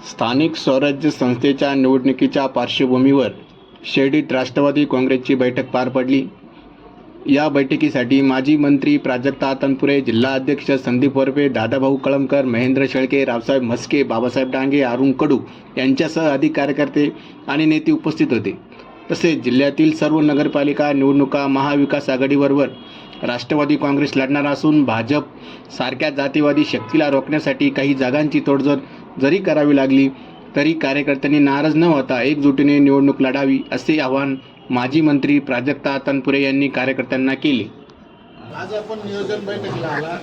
स्थानिक स्वराज्य संस्थेच्या निवडणुकीच्या पार्श्वभूमीवर शिर्डीत राष्ट्रवादी काँग्रेसची बैठक पार पडली. या बैठकीसाठी माजी मंत्री प्राजक्ता तनपुरे जिल्हा अध्यक्ष संदीप वरपे दादाभाऊ कळमकर महेंद्र शेळके रावसाहेब म्हस्के बाबासाहेब डांगे अरुण कडू यांच्यासह अधिक कार्यकर्ते आणि नेते उपस्थित होते. तसेच जिल्ह्यातील सर्व नगरपालिका निवडणुका महाविकास आघाडीबरोबर राष्ट्रवादी काँग्रेस लढणार असून भाजप सारख्या जातीवादी शक्तीला रोखण्यासाठी काही जागांची तोडजोड जरी करावी लागली तरी कार्यकर्त्यांनी नाराज न होता एकजुटीने निवडणूक लढावी असे आवाहन माजी मंत्री प्राजक्ता तनपुरे यांनी कार्यकर्त्यांना केले. आज आपण नियोजन बैठकीला आला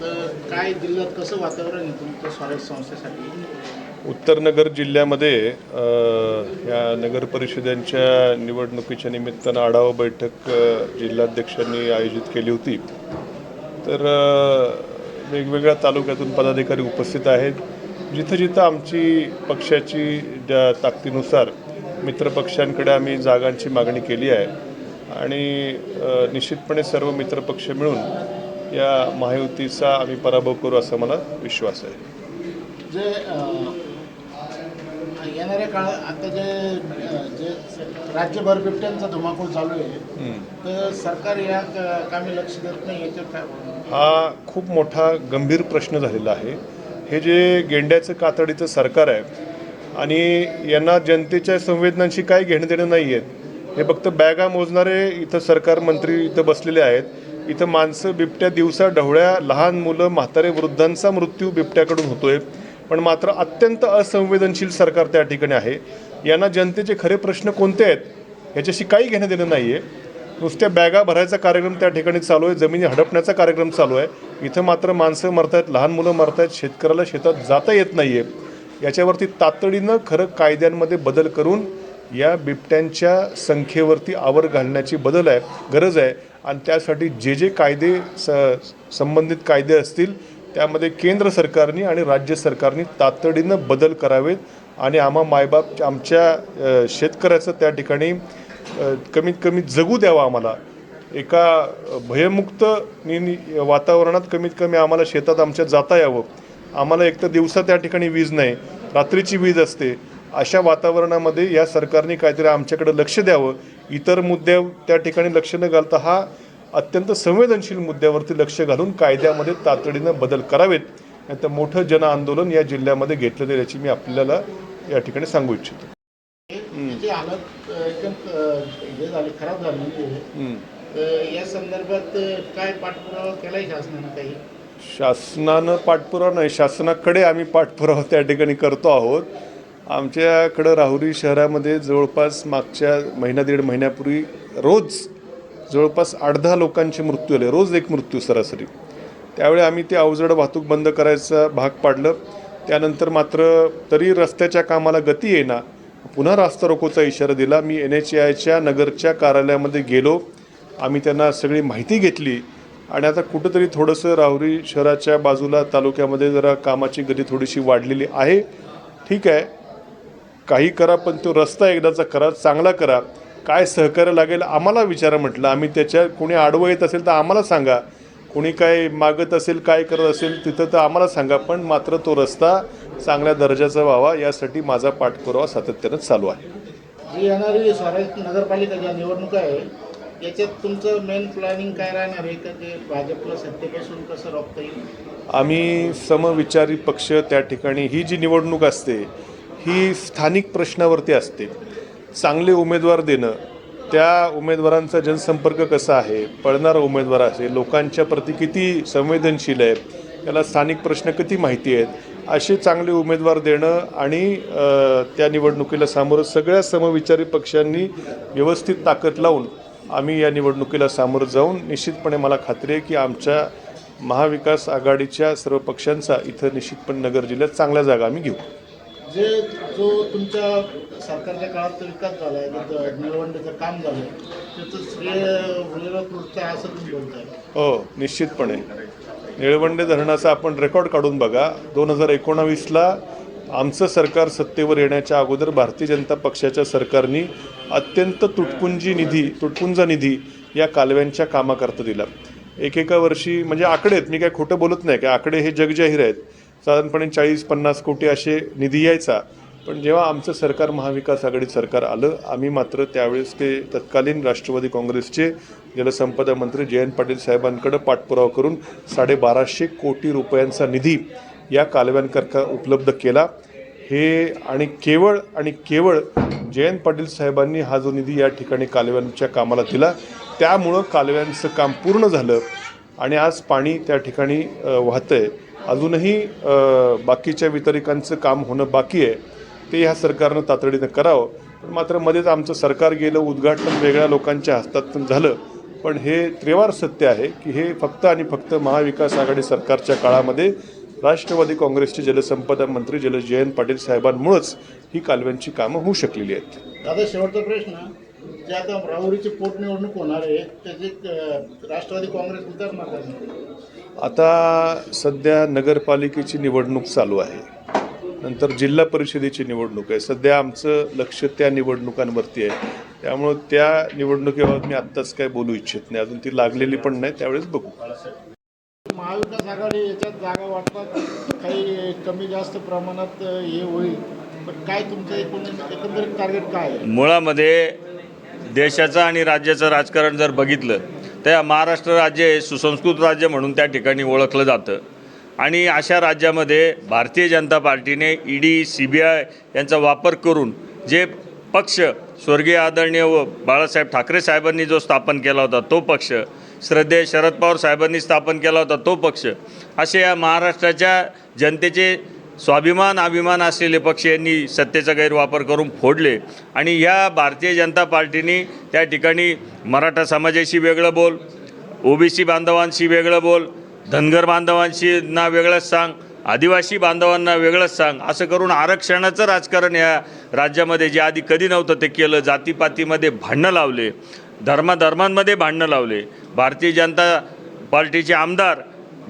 तर काय जिल्ह्यात कसं वातावरण आहे तुमच्या स्वराज्य संस्थेसाठी? उत्तर नगर जिल्ह्यामध्ये या नगर परिषदांच्या निवडणुकीच्या निमित्तानं आढावा बैठक जिल्हाध्यक्षांनी आयोजित केली होती. तर वेगवेगळ्या तालुक्यातून पदाधिकारी उपस्थित आहेत. जिथं जिथं आमची पक्षाची ज्या ताकदीनुसार मित्रपक्षांकडे आम्ही जागांची मागणी केली आहे आणि निश्चितपणे सर्व मित्रपक्ष मिळून या महायुतीचा आम्ही पराभव करू असा मला विश्वास आहे. जे येणाऱ्या काळात आता जे जे राज्यभर बिबट्यांचा धुमाकूळ चालू आहे तर सरकार या कामी लक्ष देत नाही याच्यावर काय? हा खूप मोठा गंभीर प्रश्न झालेला आहे. हे जे गेंड्याचं कातडीचं सरकार आहे आणि यांना जनतेच्या संवेदनांशी काय घेणं देणं नाही आहेत हे फक्त बॅगा मोजणारे इथं सरकार मंत्री इथं बसलेले आहेत. इथं माणसं बिबट्या दिवसा ढवळ्या लहान मुलं म्हातारे वृद्धांचा मृत्यू बिबट्याकडून होतोय. पण मात्र अत्यंत असंवेदनशील सरकार त्या ठिकाणी आहे. यांना जनतेचे खरे प्रश्न कोणते आहेत? ह्याच्याशी काही घेणं देणं नाही आहे नुसत्या बॅगा भरायचा कार्यक्रम त्या ठिकाणी चालू आहे जमिनी हडपण्याचा कार्यक्रम चालू आहे. इथं मात्र माणसं मरतायत लहान मुलं मरतायत शेतकऱ्याला शेतात जाता येत नाही आहे याच्यावरती तातडीनं खरं कायद्यांमध्ये बदल करून या बिबट्यांच्या संख्येवरती आवर घालण्याची बदल आहे गरज आहे. आणि त्यासाठी जे जे कायदे स संबंधित कायदे असतील त्यामध्ये केंद्र सरकारने आणि राज्य सरकारने तातडीनं बदल करावेत. आणि आम्हा मायबाप आमच्या शेतकऱ्याचं त्या ठिकाणी कमीत कमी जगू द्यावं आम्हाला. एका भयमुक्त नि- वातावरणात कमीत कमी आम्हाला शेतात आमच्या जाता यावं. आम्हाला एक तर दिवसा त्या ठिकाणी वीज नाही रात्रीची वीज असते. अशा वातावरणामध्ये या सरकारने काहीतरी आमच्याकडे लक्ष द्यावं. इतर मुद्द्या त्या ठिकाणी लक्ष न घालता हा अत्यंत संवेदनशील मुद्द्यावरती लक्ष घालून कायद्यामध्ये तातडीनं बदल करावेत. नाही तर मोठं जन आंदोलन या जिल्ह्यामध्ये घेतलं जाईल याची मी आपल्याला या ठिकाणी सांगू इच्छितो. याची हालत एकदम हे झाली खराब झालेली आहे तर या संदर्भात काय पाठपुरावा केलाय शासनानं काही? शासनानं पाठपुरावा नाही शासनाकडे आम्ही पाठपुरावा त्या ठिकाणी करतो आहोत. आमच्याकडं राहुरी शहरामध्ये जवळपास मागच्या महिना दीड महिन्यापूर्वी रोज जवळपास आठ दहा लोकांचे मृत्यू आले रोज एक मृत्यू सरासरी. त्यावेळी आम्ही ते अवजड वाहतूक बंद करायचा भाग पाडलं. त्यानंतर मात्र तरी रस्त्याच्या कामाला गती येईना पुन्हा रास्ता रोकोचा इशारा दिला. मी एन एच आयच्या नगरच्या कार्यालयामध्ये गेलो. आम्ही त्यांना सगळी माहिती घेतली. आणि आता कुठंतरी थोडंसं राहुरी शहराच्या बाजूला तालुक्यामध्ये जरा कामाची गती थोडीशी वाढलेली आहे. ठीक आहे. काही करा पण तो रस्ता एकदाचा करा चांगला करा. काय सहकार्य लागेल आम्हाला विचारा म्हटलं. आम्ही त्याच्या कोणी आडवं येत असेल तर आम्हाला सांगा. कोणी काय मागत असेल काय करत असेल तिथं तर आम्हाला सांगा. पण मात्र तो रस्ता चांगल्या दर्जाचा व्हावा यासाठी माझा पाठपुरावा सातत्यानं चालू आहे. जी येणारी स्वराज्य नगरपालिका ज्या निवडणुका आहे याच्यात तुमचं मेन प्लॅनिंग काय राहणार आहे? का ते भाजपला सत्तेपासून कसं रोखता येईल? आम्ही समविचारी पक्ष त्या ठिकाणी ही जी निवडणूक असते ही स्थानिक प्रश्नावरती असते. चांगले उमेदवार देणं त्या उमेदवारांचा जनसंपर्क कसा आहे? पळणारा उमेदवार असेल लोकांच्या प्रती किती संवेदनशील आहे त्याला स्थानिक प्रश्न किती माहिती आहेत? असे चांगले उमेदवार देणं आणि त्या निवडणुकीला सामोरं सगळ्या समविचारी पक्षांनी व्यवस्थित ताकद लावून आम्ही या निवडणुकीला सामोरं जाऊन निश्चितपणे मला खात्री आहे की आमच्या महाविकास आघाडीच्या सर्व पक्षांचा इथं निश्चितपणे नगर जिल्ह्यात चांगल्या जागा आम्ही घेऊ. जे जो तुमच्या सरकारच्या काळात विकास झाला आहे निवडणुकीचं काम झालं त्याचं श्रेय विरोध असं तुम्ही बोलताय. हो निश्चितपणे. निळवंडे धरणाचा आपण रेकॉर्ड काढून बघा. दोन हजार एकोणावीसला आमचं सरकार सत्तेवर येण्याच्या अगोदर भारतीय जनता पक्षाच्या सरकारनी अत्यंत तुटपुंजी निधी तुटपुंजा निधी या कालव्यांच्या कामाकरता दिला. एकेका वर्षी म्हणजे आकडे आहेत मी काय खोटं बोलत नाही काय आकडे हे जगजाहीर आहेत. साधारणपणे चाळीस पन्नास कोटी असे निधी यायचा. पण जेव्हा आमचं सरकार महाविकास आघाडी सरकार आलं आम्ही मात्र त्यावेळेस ते तत्कालीन राष्ट्रवादी काँग्रेसचे जलसंपदा मंत्री जयंत पाटील साहेबांकडे पाठपुरावा करून साडेबाराशे कोटी रुपयांचा निधी या कालव्यांकरता उपलब्ध केला. हे आणि केवळ आणि केवळ जयंत पाटील साहेबांनी हा जो निधी या ठिकाणी कालव्यांच्या कामाला दिला त्यामुळं कालव्यांचं काम पूर्ण झालं आणि आज पाणी त्या ठिकाणी वाहतं आहे अजूनही बाकीच्या वितरिकांचं काम होणं बाकी आहे. ते ह्या सरकारनं तातडीनं करावं. पण मात्र मध्येच आमचं सरकार गेलं उद्घाटन वेगळ्या लोकांच्या हस्तातून झालं. पण हे त्रिवार सत्य आहे की हे फक्त आणि फक्त महाविकास आघाडी सरकारच्या काळामध्ये राष्ट्रवादी काँग्रेसचे जलसंपदा मंत्री जल जयंत पाटील साहेबांमुळंच ही कालव्यांची कामं होऊ शकलेली आहेत. दादा शेवटचा प्रश्न. जे आता राहुरीची पोटनिवडणूक होणार आहे त्याची राष्ट्रवादी काँग्रेस उतरणार का? आता सध्या नगरपालिकेची निवडणूक चालू आहे. नंतर जिल्हा परिषदेची निवडणूक आहे. सध्या आमचं लक्ष त्या निवडणुकांवरती आहे. त्यामुळं त्या निवडणुकीबाबत मी आत्ताच काय बोलू इच्छित नाही. अजून ती लागलेली पण नाही. त्यावेळेस बघू. महाविकास आघाडी याच्यात जागा वाटतात. काही कमी जास्त प्रमाणात हे होईल. पण काय तुमचं एकूण एकंदरीत टार्गेट काय आहे? मुळामध्ये देशाचं आणि राज्याचं राजकारण जर बघितलं तर महाराष्ट्र राज्य हे सुसंस्कृत राज्य म्हणून त्या ठिकाणी ओळखलं जातं. आणि अशा राज्यामध्ये भारतीय जनता पार्टीने E D C B I यांचा वापर करून जे पक्ष स्वर्गीय आदरणीय व बाळासाहेब ठाकरे साहेबांनी जो स्थापन केला होता तो पक्ष श्रद्धेय शरद पवार साहेबांनी स्थापन केला होता तो पक्ष असे या महाराष्ट्राच्या जनतेचे स्वाभिमान अभिमान असलेले पक्ष यांनी सत्तेचा गैरवापर करून फोडले. आणि या भारतीय जनता पार्टीने त्या ठिकाणी मराठा समाजाशी वेगळं बोल ओबीसी बांधवांशी वेगळं बोल धनगर बांधवांशी ना वेगळंच सांग आदिवासी बांधवांना वेगळंच सांग असं करून आरक्षणाचं राजकारण या राज्यामध्ये जे आधी कधी नव्हतं ते केलं जातीपातीमध्ये भांडणं लावले धर्माधर्मांमध्ये भांडणं लावले. भारतीय जनता पार्टीचे आमदार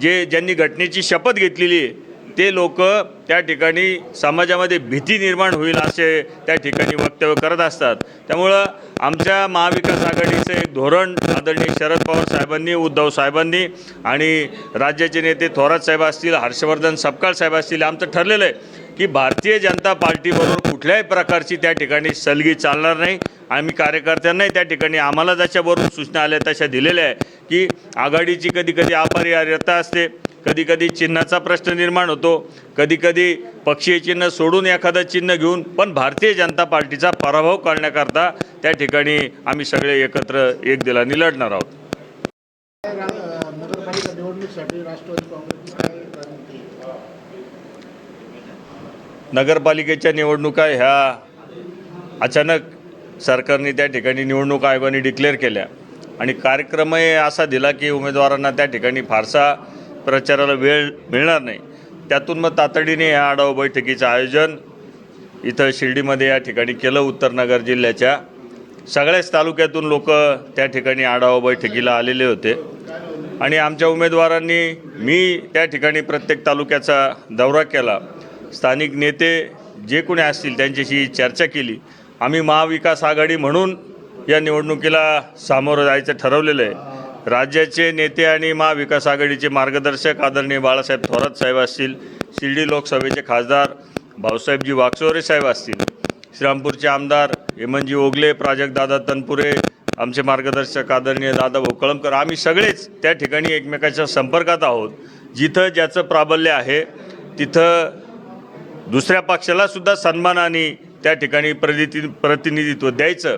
जे ज्यांनी घटनेची शपथ घेतलेली आहे ते लोक त्या ठिकाणी समाजामध्ये भीती निर्माण होईल असे त्या ठिकाणी वक्तव्य करत असतात. त्यामुळं आमच्या महाविकास आघाडीचं एक धोरण आदरणीय शरद पवार साहेबांनी उद्धव साहेबांनी आणि राज्याचे नेते थोरात साहेब असतील हर्षवर्धन सपकाळ साहेब असतील आमचं ठरलेलं आहे की भारतीय जनता पार्टीबरोबर कुठल्याही प्रकारची त्या ठिकाणी सलगी चालणार नाही. आम्ही कार्यकर्त्यांनाही त्या ठिकाणी आम्हाला जशाबरोबर सूचना आल्या तशा दिलेल्या आहे की आघाडीची कधी कधी अपरिहार्यता असते. कधीकधी चिन्हाचा प्रश्न निर्माण होतो कधीकधी पक्षीय चिन्ह सोडून एखादं चिन्ह घेऊन पण भारतीय जनता पार्टीचा पराभव करण्याकरता त्या ठिकाणी आम्ही सगळे एकत्र एक दिलाने लढणार आहोत. नगरपालिकेच्या निवडणुका ह्या अचानक सरकारने त्या ठिकाणी निवडणूक आयोगाने डिक्लेअर केल्या. आणि कार्यक्रमही असा दिला की उमेदवारांना त्या ठिकाणी फारसा प्रचाराला वेळ मिळणार नाही. त्यातून मग तातडीने या आढावा बैठकीचं आयोजन इथं शिर्डीमध्ये या ठिकाणी केलं उत्तरनगर जिल्ह्याच्या सगळ्याच तालुक्यातून लोक त्या ठिकाणी आढावा बैठकीला आलेले होते. आणि आमच्या उमेदवारांनी मी त्या ठिकाणी प्रत्येक तालुक्याचा दौरा केला. स्थानिक नेते जे कोणी असतील त्यांच्याशी चर्चा केली. आम्ही महाविकास आघाडी म्हणून या निवडणुकीला सामोरं जायचं ठरवलेलं आहे. राज्याचे नेते आणि महाविकास आघाडीचे मार्गदर्शक आदरणीय बाळासाहेब थोरात साहेब असतील शिर्डी लोकसभेचे खासदार भाऊसाहेबजी वागचोरे साहेब असतील श्रीरामपूरचे आमदार हेमनजी ओगले प्राजक्तदादा तनपुरे आमचे मार्गदर्शक आदरणीय दादा कळमकर आम्ही सगळेच त्या ठिकाणी एकमेकाच्या संपर्कात आहोत. जिथं ज्याचं प्राबल्य आहे तिथं दुसऱ्या पक्षालासुद्धा सन्मानाने त्या ठिकाणी प्रतिनिधी प्रतिनिधित्व द्यायचं.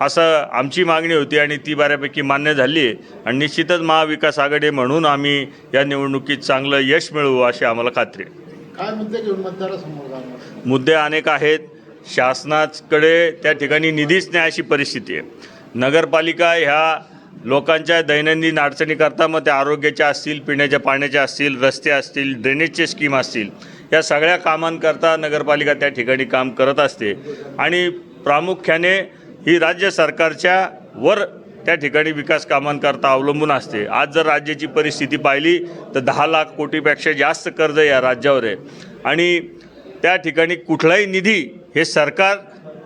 असं आमची मागणी होती आणि ती बऱ्यापैकी मान्य झाली आहे. आणि निश्चितच महाविकास आघाडी म्हणून आम्ही या निवडणुकीत चांगलं यश मिळवू अशी आम्हाला खात्री आहे. काय मुद्दे घेऊन मतदारासमोर जाणार? मुद्दे अनेक आहेत. शासनाकडे त्या ठिकाणी निधीच नाही अशी परिस्थिती आहे. नगरपालिका ह्या लोकांच्या दैनंदिन अडचणीकरता मग त्या आरोग्याच्या असतील पिण्याच्या पाण्याच्या असतील रस्ते असतील ड्रेनेजचे स्कीम असतील या सगळ्या कामांकरता नगरपालिका त्या ठिकाणी काम करत असते. आणि प्रामुख्याने ही राज्य सरकारच्या वर त्या ठिकाणी विकास कामांकरता अवलंबून असते. आज जर राज्याची परिस्थिती पाहिली तर दहा लाख कोटीपेक्षा जास्त कर्ज या राज्यावर आहे. आणि त्या ठिकाणी कुठलाही निधी हे सरकार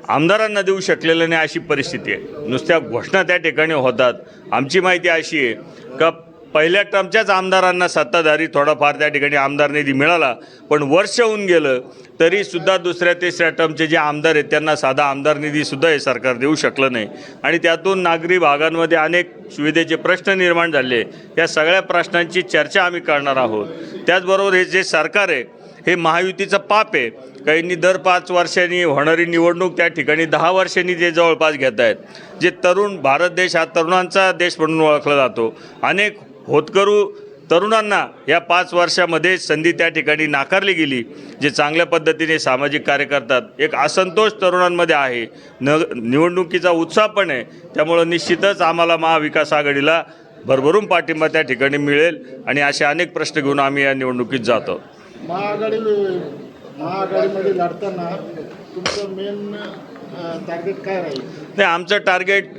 आमदारांना देऊ शकलेलं नाही अशी परिस्थिती आहे. नुसत्या घोषणा त्या ठिकाणी होतात. आमची माहिती अशी आहे का पहिल्या टर्मच्याच आमदारांना सत्ताधारी थोडाफार त्या ठिकाणी आमदार निधी मिळाला पण वर्ष होऊन गेलं तरीसुद्धा दुसऱ्या तिसऱ्या टर्मचे जे आमदार आहेत त्यांना साधा आमदार निधीसुद्धा हे सरकार देऊ शकलं नाही. आणि त्यातून नागरी भागांमध्ये अनेक सुविधेचे प्रश्न निर्माण झाले. या सगळ्या प्रश्नांची चर्चा आम्ही करणार आहोत. त्याचबरोबर हे जे सरकार आहे हे महायुतीचं पाप आहे. काहींनी दर पाच वर्षांनी होणारी निवडणूक त्या ठिकाणी दहा वर्षांनी जे जवळपास घेत आहेत जे तरुण भारत देश हा तरुणांचा देश म्हणून ओळखला जातो. अनेक होतकरू तरुणांना या पाच वर्षामध्ये संधी त्या ठिकाणी नाकारली गेली जे चांगल्या पद्धतीने सामाजिक कार्य करतात. एक असंतोष तरुणांमध्ये आहे. न निवडणुकीचा उत्साह पण आहे. त्यामुळं निश्चितच आम्हाला महाविकास आघाडीला भरभरून पाठिंबा त्या ठिकाणी मिळेल आणि असे अनेक प्रश्न घेऊन आम्ही या निवडणुकीत जातो. महाआघाडी महाआघाडीमध्ये लढताना तुमचं मेन टार्गेट काय राहील? नाही आमचं टार्गेट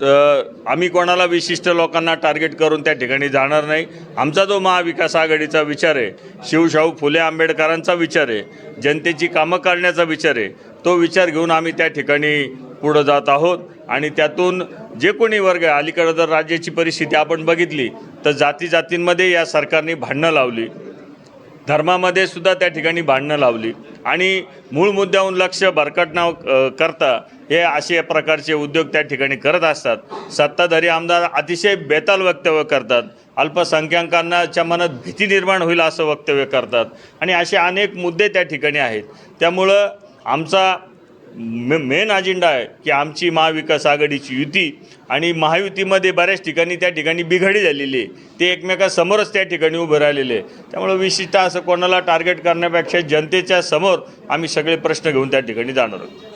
तर आम्ही कोणाला विशिष्ट लोकांना टार्गेट करून त्या ठिकाणी जाणार नाही. आमचा जो महाविकास आघाडीचा विचार आहे शिवशाहू फुले आंबेडकरांचा विचार आहे जनतेची कामं करण्याचा विचार आहे तो विचार घेऊन आम्ही त्या ठिकाणी पुढं जात आहोत. आणि त्यातून जे कोणी वर्ग आहे अलीकडं जर राज्याची परिस्थिती आपण बघितली तर जाती जातींमध्ये या सरकारने भांडणं लावली. धर्मामध्ये सुद्धा त्या ठिकाणी भांडणं लावली. आणि मूळ मुद्द्याहून लक्ष भरकटणं करता हे असे प्रकारचे उद्योग त्या ठिकाणी करत असतात. सत्ताधारी आमदार अतिशय बेताल वक्तव्य करतात. अल्पसंख्याकांनाच्या मनात भीती निर्माण होईल असं वक्तव्य करतात. आणि असे अनेक मुद्दे त्या ठिकाणी आहेत. त्यामुळं आमचा मे मेन अजेंडा आहे की आमची महाविकास आघाडीची युती आणि महायुतीमध्ये बऱ्याच ठिकाणी त्या ठिकाणी बिघाडी झालेली आहे. ते एकमेकासमोरच त्या ठिकाणी उभं राहिलेले आहे त्यामुळं विशिष्ट असं कोणाला टार्गेट करण्यापेक्षा जनतेच्या समोर आम्ही सगळे प्रश्न घेऊन त्या ठिकाणी जाणार आहोत.